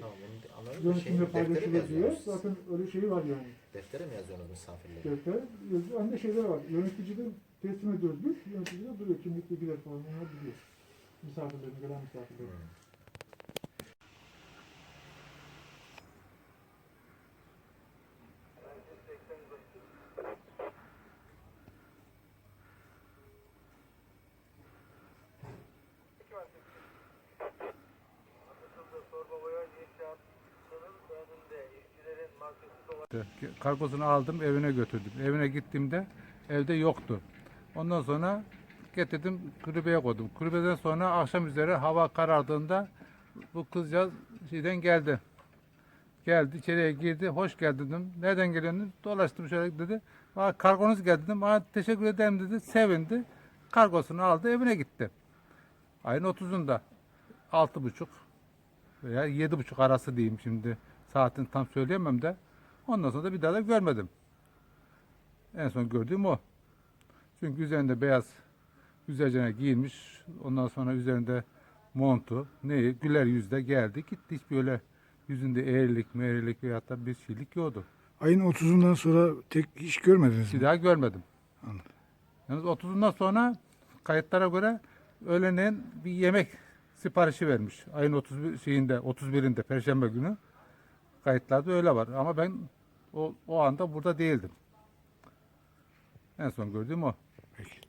Tamam onu de- anladım. da Şeyin, Yönetimde deftere mi paylaşılır diye. Zaten öyle şey var yani. Deftere mi yazıyorsunuz misafirleri? Defter yazıyor. De şeyler var. Yöneticide teslim ediyoruz biz. Yöneticide duruyor. Kimlik bilgiler falan. Onlar biliyor. Misafirlerin, gelen misafirlerin. Hmm. Kargosunu aldım evine götürdüm. Evine gittiğimde evde yoktu. Ondan sonra getirdim kulübeye koydum. Kulübeden sonra akşam üzere hava karardığında bu kızcağız şeyden geldi. Geldi içeriye girdi. Hoş geldin dedim. Nereden geliyorsun? Dolaştım şöyle dedi. Bana kargonuz geldi dedim. Bana teşekkür ederim dedi. Sevindi. Kargosunu aldı evine gitti. Ayın 30'unda. Altı buçuk veya yedi buçuk arası diyeyim şimdi. Saatini tam söyleyemem de. Ondan sonra da bir daha da görmedim. En son gördüğüm o. Çünkü üzerinde beyaz güzelce giyinmiş. Ondan sonra üzerinde montu, neyi, güler yüzde geldi gitti. Hiç böyle yüzünde eğrilik, meğrilik veyahut da bir şeylik yoktu. Ayın 30'undan sonra tek hiç görmediniz Bir mi? daha görmedim. Anladım. Yalnız 30'undan sonra kayıtlara göre öğlenin bir yemek siparişi vermiş. Ayın 31 şeyinde 31'inde Perşembe günü. Kayıtlarda öyle var ama ben o, o anda burada değildim. En son gördüğüm o. Peki.